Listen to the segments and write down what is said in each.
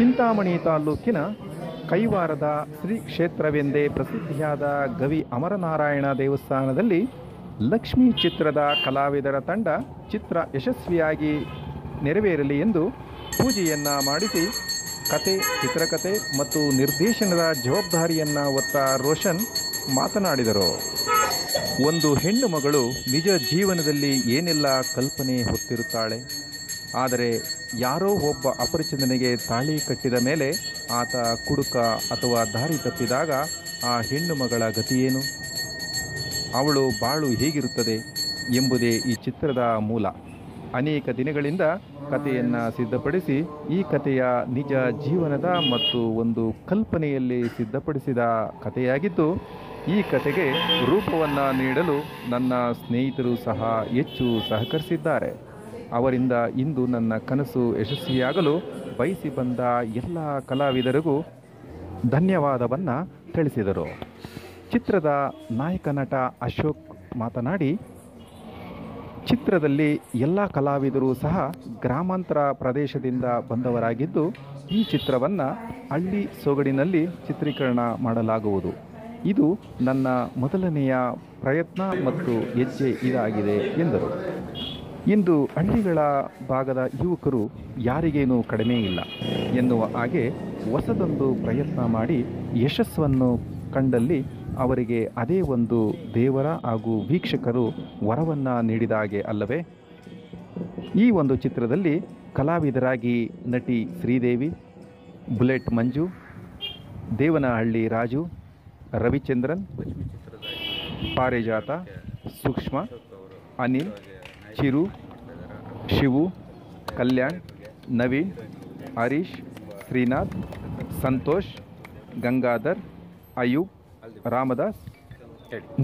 ಚಿಂತಾಮಣಿ ತಾಲೂಕಿನ ಕೈವಾರದ ಶ್ರೀ ಕ್ಷೇತ್ರವೆಂದೇ ಪ್ರಸಿದ್ಧಿಯಾದ ಗವಿ ಅಮರನಾರಾಯಣ ದೇವಸ್ಥಾನದಲ್ಲಿ ಲಕ್ಷ್ಮೀ ಚಿತ್ರದ ಕಲಾವಿದರ ತಂಡ ಚಿತ್ರ ಯಶಸ್ವಿಯಾಗಿ ನೆರವೇರಲಿ ಎಂದು ಪೂಜೆಯನ್ನು ಮಾಡಿಸಿ ಕತೆ, ಚಿತ್ರಕತೆ ಮತ್ತು ನಿರ್ದೇಶನದ ಜವಾಬ್ದಾರಿಯನ್ನು ಹೊತ್ತ ರೋಷನ್ ಮಾತನಾಡಿದರು. ಒಂದು ಹೆಣ್ಣು ಮಗಳು ನಿಜ ಜೀವನದಲ್ಲಿ ಏನೆಲ್ಲ ಕಲ್ಪನೆ ಹೊತ್ತಿರುತ್ತಾಳೆ? ಆದರೆ ಯಾರೋ ಒಬ್ಬ ಅಪರಿಚಿತನಿಗೆ ತಾಳಿ ಕಟ್ಟಿದ ಮೇಲೆ ಆತ ಕುಡುಕ ಅಥವಾ ದಾರಿ ತಪ್ಪಿದಾಗ ಆ ಹೆಣ್ಣು ಮಗಳ ಗತಿಯೇನು? ಅವಳು ಬಾಳು ಹೇಗಿರುತ್ತದೆ ಎಂಬುದೇ ಈ ಚಿತ್ರದ ಮೂಲ. ಅನೇಕ ದಿನಗಳಿಂದ ಕಥೆಯನ್ನು ಸಿದ್ಧಪಡಿಸಿ ಈ ಕಥೆಯ ನಿಜ ಜೀವನದ ಮತ್ತು ಒಂದು ಕಲ್ಪನೆಯಲ್ಲಿ ಸಿದ್ಧಪಡಿಸಿದ ಕಥೆಯಾಗಿದ್ದು, ಈ ಕಥೆಗೆ ರೂಪವನ್ನು ನೀಡಲು ನನ್ನ ಸ್ನೇಹಿತರು ಸಹ ಹೆಚ್ಚು ಸಹಕರಿಸಿದ್ದಾರೆ. ಅವರಿಂದ ಇಂದು ನನ್ನ ಕನಸು ಯಶಸ್ವಿಯಾಗಲು ಬಯಸಿ ಬಂದ ಎಲ್ಲ ಕಲಾವಿದರಿಗೂ ಧನ್ಯವಾದವನ್ನು ತಿಳಿಸಿದರು. ಚಿತ್ರದ ನಾಯಕ ನಟ ಅಶೋಕ್ ಮಾತನಾಡಿ, ಚಿತ್ರದಲ್ಲಿ ಎಲ್ಲ ಕಲಾವಿದರು ಸಹ ಗ್ರಾಮಾಂತರ ಪ್ರದೇಶದಿಂದ ಬಂದವರಾಗಿದ್ದು, ಈ ಚಿತ್ರವನ್ನು ಹಳ್ಳಿ ಸೊಗಡಿನಲ್ಲಿ ಚಿತ್ರೀಕರಣ ಮಾಡಲಾಗುವುದು. ಇದು ನನ್ನ ಮೊದಲನೆಯ ಪ್ರಯತ್ನ ಮತ್ತು ಹೆಜ್ಜೆ ಇದಾಗಿದೆ ಎಂದರು. ಇಂದು ಹಳ್ಳಿಗಳ ಭಾಗದ ಯುವಕರು ಯಾರಿಗೇನೂ ಕಡಿಮೆ ಇಲ್ಲ ಎನ್ನುವ ಹಾಗೆ ಹೊಸದೊಂದು ಪ್ರಯತ್ನ ಮಾಡಿ ಯಶಸ್ಸನ್ನು ಕಂಡಲ್ಲಿ ಅವರಿಗೆ ಅದೇ ಒಂದು ದೇವರ ಹಾಗೂ ವೀಕ್ಷಕರು ವರವನ್ನು ನೀಡಿದ ಹಾಗೆ ಅಲ್ಲವೇ? ಈ ಒಂದು ಚಿತ್ರದಲ್ಲಿ ಕಲಾವಿದರಾಗಿ ನಟಿ ಶ್ರೀದೇವಿ, ಬುಲೆಟ್ ಮಂಜು, ದೇವನಹಳ್ಳಿ ರಾಜು, ರವಿಚಂದ್ರನ್, ಪಾರಿಜಾತ, ಸೂಕ್ಷ್ಮ, ಅನಿಲ್ ಚಿರು, ಶಿವು, ಕಲ್ಯಾಣ್, ನವೀನ್, ಹರೀಶ್, ಶ್ರೀನಾಥ್, ಸಂತೋಷ್, ಗಂಗಾಧರ್ ಅಯೂಬ್ ರಾಮದಾಸ್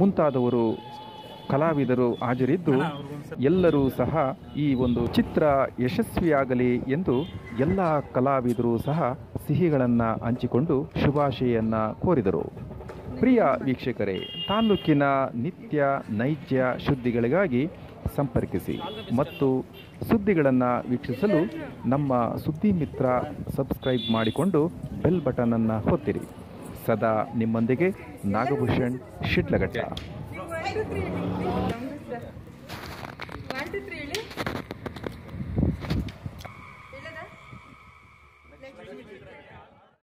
ಮುಂತಾದವರು ಕಲಾವಿದರು ಹಾಜರಿದ್ದು ಎಲ್ಲರೂ ಸಹ ಈ ಒಂದು ಚಿತ್ರ ಯಶಸ್ವಿಯಾಗಲಿ ಎಂದು ಎಲ್ಲ ಕಲಾವಿದರು ಸಹ ಸಿಹಿಗಳನ್ನು ಹಂಚಿಕೊಂಡು ಶುಭಾಶಯನ್ನು ಕೋರಿದರು. ಪ್ರಿಯ ವೀಕ್ಷಕರೇ ತಾಲೂಕಿನ ನಿತ್ಯ ನೈಜ ಸುದ್ದಿಗಳಿಗಾಗಿ ಸಂಪರ್ಕಿಸಿ ಮತ್ತು ಸುದ್ದಿಗಳನ್ನು ವೀಕ್ಷಿಸಲು ನಮ್ಮ ಸುದ್ದಿ ಮಿತ್ರ ಸಬ್ಸ್ಕ್ರೈಬ್ ಮಾಡಿಕೊಂಡು ಬೆಲ್ ಬಟನನ್ನು ಹೊತ್ತಿರಿ ಸದಾ ನಿಮ್ಮೊಂದಿಗೆ ನಾಗಭೂಷಣ್, ಶಿಡ್ಲಘಟ್ಟ.